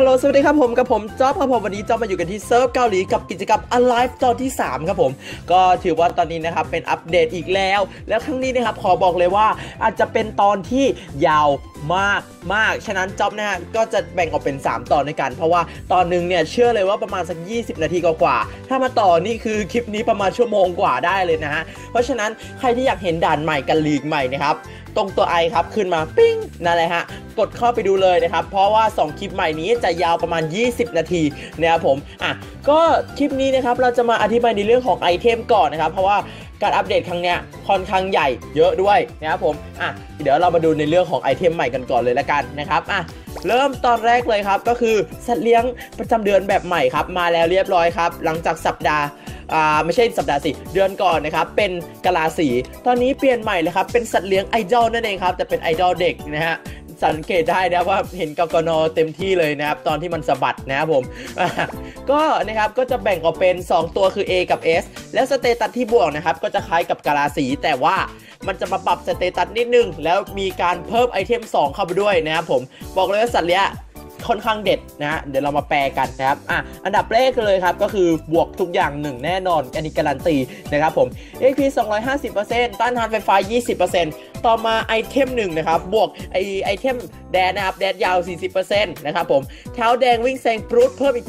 ฮัลโหล สวัสดีครับผมกับผมจ๊อบครับผมวันนี้จ๊อบมาอยู่กันที่เซิร์ฟเกาหลีกับกิจกรรม Alive ตอนที่ 3 ครับผม ก็ถือว่าตอนนี้นะครับเป็นอัปเดตอีกแล้ว แล้วครั้งนี้นะครับขอบอกเลยว่าอาจจะเป็นตอนที่ยาวมากมาก ฉะนั้นจ๊อบนะฮะก็จะแบ่งออกเป็น 3 ตอนด้วยกัน เพราะว่าตอนหนึงเนี่ยเชื่อเลยว่าประมาณสัก 20 นาทีกว่าๆถ้ามาต่อนี่คือคลิปนี้ประมาณชั่วโมงกว่าได้เลยนะฮะเพราะฉะนั้นใครที่อยากเห็นด่านใหม่กันลีกใหม่นะครับ ตรงตัวไอครับขึ้นมาปิ้งนั่นแหละฮะกดเข้าไปดูเลยนะครับ เพราะว่า 2 คลิปใหม่นี้จะยาวประมาณ 20 นาทีนะครับผมอะก็คลิปนี้นะครับเราจะมาอธิบายในเรื่องของไอเทมก่อนนะครับ เพราะว่าการอัปเดตครั้งเนี้ยค่อนข้างใหญ่เยอะด้วยนะครับผมอะเดี๋ยวเรามาดูในเรื่องของไอเทมใหม่กันก่อนเลยละกันนะครับอะเริ่มตอนแรกเลยครับก็คือสัตว์เลี้ยงประจำเดือนแบบใหม่ครับมาแล้วเรียบร้อยครับ หลังจากสัปดาห์ อ่าไม่ใช่สัปดาห์สิเดือนก่อนนะครับเป็นกะลาสี ตอนนี้เปลี่ยนใหม่เลยครับเป็นสัตว์เลี้ยงไอดอลนั่นเองครับแต่เป็นไอดอลเด็กนะฮะสังเกตได้นะว่าเห็นกกนเต็มที่เลยนะครับ ตอนที่มันสะบัดนะครับผม ก็นะครับก็จะแบ่งออกเป็น 2 ตัวคือ A กับ S แล้วสเตตัสที่บวกนะครับ ก็จะคล้ายกับกะลาสีแต่ว่ามันจะมาปรับสเตตัสนิดนึง แล้วมีการเพิ่มไอเทม 2 เข้าไปด้วยนะครับผม บอกเลยว่าสัตว์เลี้ยง ค่อนข้างเด็ดนะฮะเดี๋ยวเรามาแปลกันนะครับอะอันดับแรกเลยครับก็คือบวกทุกอย่างหนึ่งแน่นอนอันนี้การันตีนะครับผม XP 250%ต้านทานไฟฟ้า 20% ต่อมาไอเทมหนึ่งนะครับ บวกไอไอเทมแดนนะครับ แดนยาว 40%นะครับผม เท้าแดงวิ่งแซงปรุดเพิ่มอีก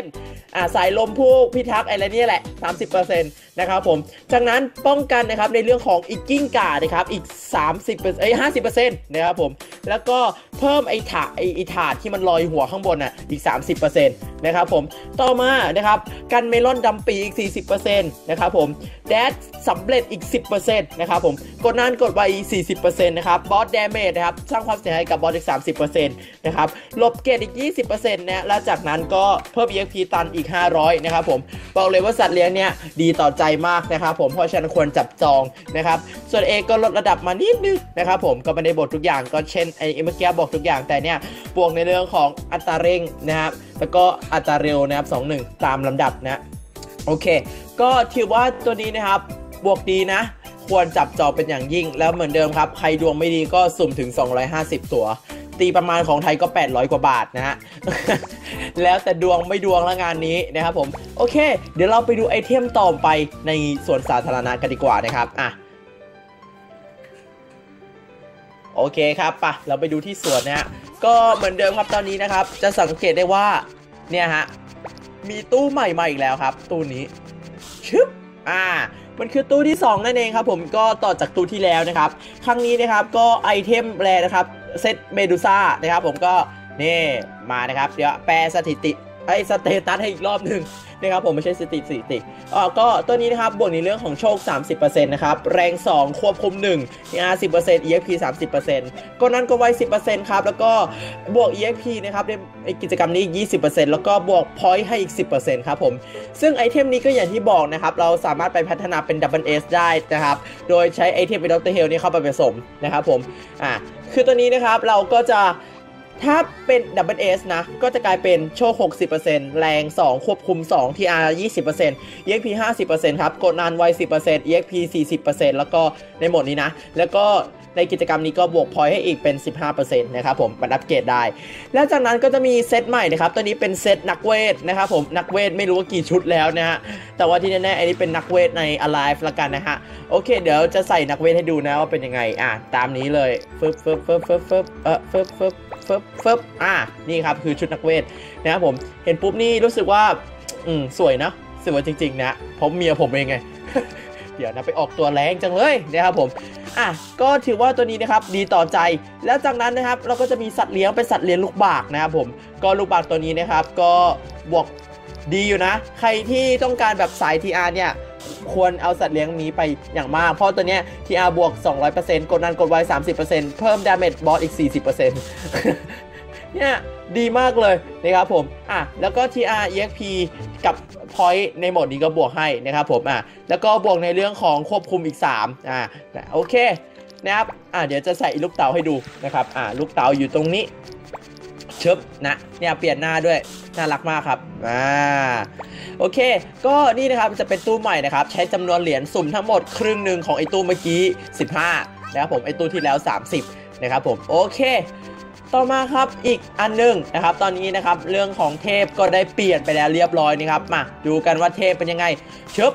40%อ่าสายลมผู้พิทักษ์อะไรเนี่ยแหละ 30%นะครับผม จากนั้นป้องกันนะครับในเรื่องของอีกกิ้งก่านะครับอีก 30%เอ้ย50%นะครับผม แล้วก็เพิ่มไอถาไออ้ถาดที่มันลอยหัวข้างบนอะอีก 30%น นะครับผมต่อมานะครับกันเมลอนดำปีอีก 40%นะครับผมแดดสำเร็จอีก 10%นะครับผมกดนานกดไวอีก 40%นะครับบอสเดเมจนะครับสร้างความเสียหายกับบอสอีก 30%นะครับลบเกตอีก 20%นะแล้วจากนั้นก็เพิ่ม EXP ตันอีก 500นะครับผมบอกเลยว่าสัตว์เลี้ยงเนี่ยดีต่อใจมากนะครับผมเพราะฉะนั้นควรจับจองนะครับส่วน A ก็ลดระดับมานิดนึงนะครับผมก็ไม่ได้บททุกอย่างก็เช่นไอ้เมื่อกี้บอกทุกอย่างแต่เนี่ยบวกในเรื่องของอัตราเร่งนะครับแล้วก็อัตราเร็วนะครับ21 ตามลำดับนะ โอเค ก็ถือว่าตัวนี้นะครับ บวกดีนะ ควรจับจอเป็นอย่างยิ่ง แล้วเหมือนเดิมครับ ใครดวงไม่ดีก็สุ่มถึง 250 ตัว ตีประมาณของไทยก็ 800 กว่าบาทนะฮะ แล้วแต่ดวงไม่ดวงละงานนี้นะครับผม โอเค เดี๋ยวเราไปดูไอเทมต่อไปในส่วนสาธารณะกันดีกว่านะครับ อะ โอเคครับปะเราไปดูที่สวนนะฮะก็เหมือนเดิมครับตอนนี้นะครับ จะสังเกตได้ว่าเนี่ยฮะมีตู้ใหม่มาอีกแล้วครับ ตู้นี้ชึบอ่ามันคือตู้ที่ 2 นั่นเองครับผมก็ต่อจากตู้ที่แล้วนะครับ ครั้งนี้นะครับก็ไอเทมแรนะครับเซตเมดูซ่านะครับผมก็นี่มานะครับ เดี๋ยวแปลสถิติ ไอสเตตัสให้อีกรอบหนึ่งนะครับผมไม่ใช่สถิติสติอ๋อก็ตัวนี้นะครับบวกในเรื่องของโชค 30%นะครับแรง 2 ควบคุม1 TR 10% EXP 30%ก็นั้นก็ไว้10%ครับแล้วก็บวก EXP นะครับในกิจกรรมนี้ยี่สิบเปอีก20%แล้วก็บวก point ให้อีก10%ครับผมซึ่งไอเทมนี้ก็อย่างที่บอกนะครับเราสามารถไปพัฒนาเป็น Double S ได้นะครับโดยใช้ไอเทมเป็นดรเฮลนี่เข้าไปผสมนะครับผมอ่าคือตัวนี้นะครับเราก็จะ ถ้าเป็น Double S นะ ก็จะกลายเป็นโชค 60%แรง 2 ควบคุม 2 TR 20% EXP 50%ครับ กดนานไว 10% EXP 40%แล้วก็ในหมดนี้นะ แล้วก็ในกิจกรรมนี้ก็บวกพอยให้อีกเป็น 15%นะครับผมมันอัปเกรดได้ แล้วจากนั้นก็จะมีเซตใหม่นะครับ ตัวนี้เป็นเซตนักเวทนะครับผม นักเวทไม่รู้ว่ากี่ชุดแล้วนะฮะ แต่ว่าที่แน่ๆอันนี้เป็นนักเวทใน Alive ละกันนะฮะ โอเค เดี๋ยวจะใส่นักเวทให้ดูนะว่าเป็นยังไง อะ ตามนี้เลยฟึบฟึบฟึบฟึบฟึบเออฟึบฟึบ ฟึบฟึบอะนี่ครับคือชุดนักเวทนะครับผมเห็นปุ๊บนี่รู้สึกว่าอืมสวยนะสวยจริง ๆ นะเพราะเมียผมเองไงเดี๋ยวนะไปออกตัวแรงจังเลยนะครับผม อะก็ถือว่าตัวนี้นะครับดีต่อใจ แล้วจากนั้นนะครับเราก็จะมีสัตว์เลี้ยงเป็นสัตว์เลี้ยงลูกบากนะครับผม ก็ลูกบากตัวนี้นะครับก็บวกดีอยู่นะ ใครที่ต้องการแบบสาย TR เนี่ย ควรเอาสัตว์เลี้ยงนี้ไปอย่างมาก เพราะตัวเนี้ย TR บวก 200%กดนันกดไว30%เพิ่ม damage boss อีก 40%เนี่ยดีมากเลยนะครับผมอะแล้วก็ TR EXP กับ point ในโหมดนี้ก็บวกให้นะครับผมอะแล้วก็บวกในเรื่องของควบคุมอีก 3อะโอเคนะครับอะเดี๋ยวจะใส่ลูกเต๋าให้ดูนะครับอะลูกเต๋าอยู่ตรงนี้ชึบนะเนี่ยเปลี่ยนหน้าด้วยน่ารักมากครับอ่า โอเค ก็นี่นะครับจะเป็นตู้ใหม่นะครับ ใช้จำนวนเหรียญสุ่มทั้งหมดครึ่งหนึ่งของไอตู้เมื่อกี้ 15 นะครับผมไอตู้ที่แล้ว 30 นะครับผม โอเค ต่อมาครับอีกอันหนึงนะครับ ตอนนี้นะครับเรื่องของเทพก็ได้เปลี่ยนไปแล้วเรียบร้อยนะครับ มาดูกันว่าเทพเป็นยังไงชึบ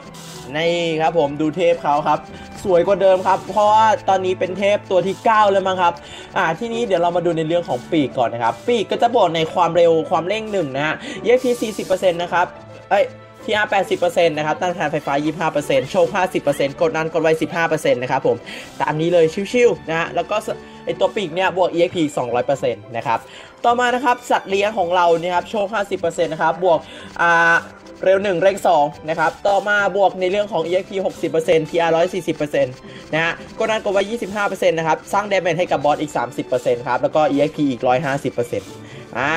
นี่ครับผมดูเทพเขาครับ สวยกว่าเดิมครับ เพราะว่าตอนนี้เป็นเทพตัวที่ 9 แล้วมั้งครับอ่าที่นี้เดี๋ยวเรามาดูในเรื่องของปีกก่อนนะครับ ปีกก็จะบอกในความเร็วความเร่งหนึ่งนะฮะ EXP 40%นะครับ เอ้ย TR 80%นะครับ ต้านทานไฟฟ้า 25%โชค 50%กดนันกดไว้ 15%นะครับผม ตามนี้เลยชิวๆนะฮะ แล้วก็ไอตัวปีกเนี่ยบวก EXP 200%นะครับ ต่อมานะครับ สัตว์เลี้ยงของเราเนี่ยครับ โชค 50%นะครับ บวก อ่าเร็ว 1 เร่ง2นะครับ ต่อมาบวกในเรื่องของ EXP 60% TR 140%นะฮะกดนันกดไว25%นะครับ สร้าง damage ให้กับบอสอีก 30%ครับ แล้วก็ EXP อีก 150%อ่า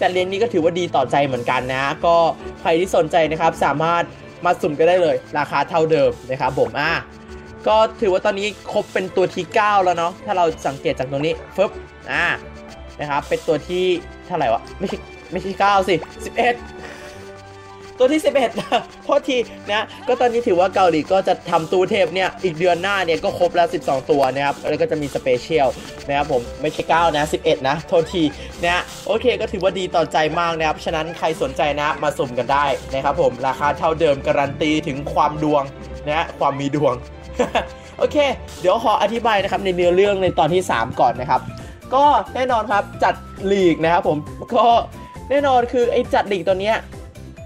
จัดเรียนนี้ก็ถือว่าดีต่อใจเหมือนกันนะ ก็ใครที่สนใจนะครับสามารถมาสุ่มก็ได้เลย ราคาเท่าเดิมนะครับผมอะก็ถือว่าตอนนี้ครบเป็นตัวที่ 9 แล้วเนาะถ้าเราสังเกตจากตรงนี้ฟึบอ่านะครับเป็นตัวที่เท่าไหร่วะไม่ใช่ไม่ใช่9สิ11 ตัวที่ 11นะโทษทีนะก็ตอนนี้ถือว่าเกาหลีก็จะทำตู้เทพเนี่ยอีกเดือนหน้าเนี่ยก็ครบแล้ว 12 ตัวนะครับแล้วก็จะมีสเปเชียลนะครับผมไม่ใช่ 9 นะ 11 นะโทษทีนะโอเคก็ถือว่าดีต่อใจมากนะครับฉะนั้นใครสนใจนะมาสุ่มกันได้นะครับผมราคาเท่าเดิมการันตีถึงความดวงนะความมีดวงโอเค เดี๋ยวขออธิบายนะครับในเนื้อเรื่องในตอนที่ 3 ก่อนนะครับ ก็แน่นอนครับจัดลีกนะครับผมก็แน่นอนคือไอ้จัดลีกตัวเนี้ย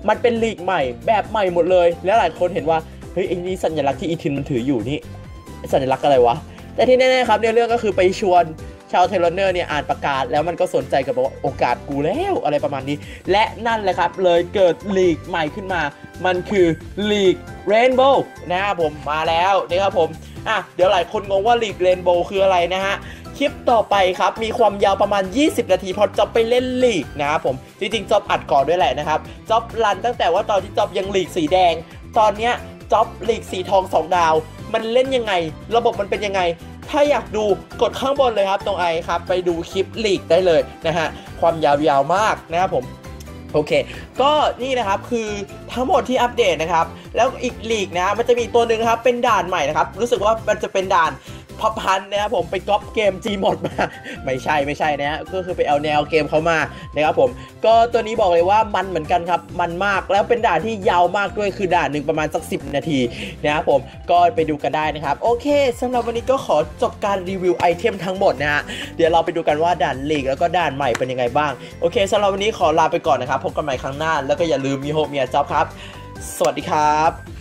มันเป็นลีกใหม่แบบใหม่หมดเลย แล้วหลายคนเห็นว่าเฮ้ยไอ้นี่สัญลักษณ์ที่อีทินมันถืออยู่นี่สัญลักษณ์อะไรวะ แต่ที่แน่ๆครับในเรื่องก็คือไปชวนชาวเทเลเนอร์เนี่ยอ่านประกาศแล้วมันก็สนใจกับบอกว่าโอกาสกูแล้วอะไรประมาณนี้ และนั่นแหละครับเลยเกิดลีกใหม่ขึ้นมา มันคือลีกเรนโบว์นะครับผมมาแล้วนี่ครับผมอะเดี๋ยวหลายคนงงว่าลีกเรนโบว์คืออะไรนะฮะ ลิปต่อไปครับ มีความยาวประมาณ 20 นาทีเพราะจอบไปเล่นลีกนะครับผม จริงๆจอบอัดก่อนด้วยแหละนะครับจอบรันตั้งแต่ว่าตอนที่จอบยังลีกสีแดง ตอนเนี้ยจอบลีกสีทอง2ดาว มันเล่นยังไง ระบบมันเป็นยังไง ถ้าอยากดูกดข้างบนเลยครับ ตรงไอครับ ไปดูคลิปลีกได้เลยนะฮะ ความยาวๆมากนะครับผมโอเค ก็นี่นะครับคือทั้งหมดที่อัปเดตนะครับ แล้วอีกลีกนะ มันจะมีตัวหนึ่งนะครับ เป็นด่านใหม่นะครับ รู้สึกว่ามันจะเป็นด่าน พับพันนะครับผมไปก๊อปเกม G หมดมา ไม่ใช่ไม่ใช่นะฮะก็คือไปเอาแนวเกมเขามานะครับผม ก็ตัวนี้บอกเลยว่ามันเหมือนกันครับ มันมากแล้วเป็นด่านที่ยาวมากด้วยคือด่านหนึ่งประมาณสัก 10 นาทีนะครับผมก็ไปดูกันได้นะครับ โอเคสำหรับวันนี้ก็ขอจบการรีวิวไอเทมทั้งหมดนะฮะเดี๋ยวเราไปดูกันว่าด่านลีกแล้วก็ด่านใหม่เป็นยังไงบ้างโอเคสำหรับวันนี้ขอลาไปก่อนนะครับพบกันใหม่ครั้งหน้า แล้วก็อย่าลืมมีโฮมีอาจ็อบครับ สวัสดีครับ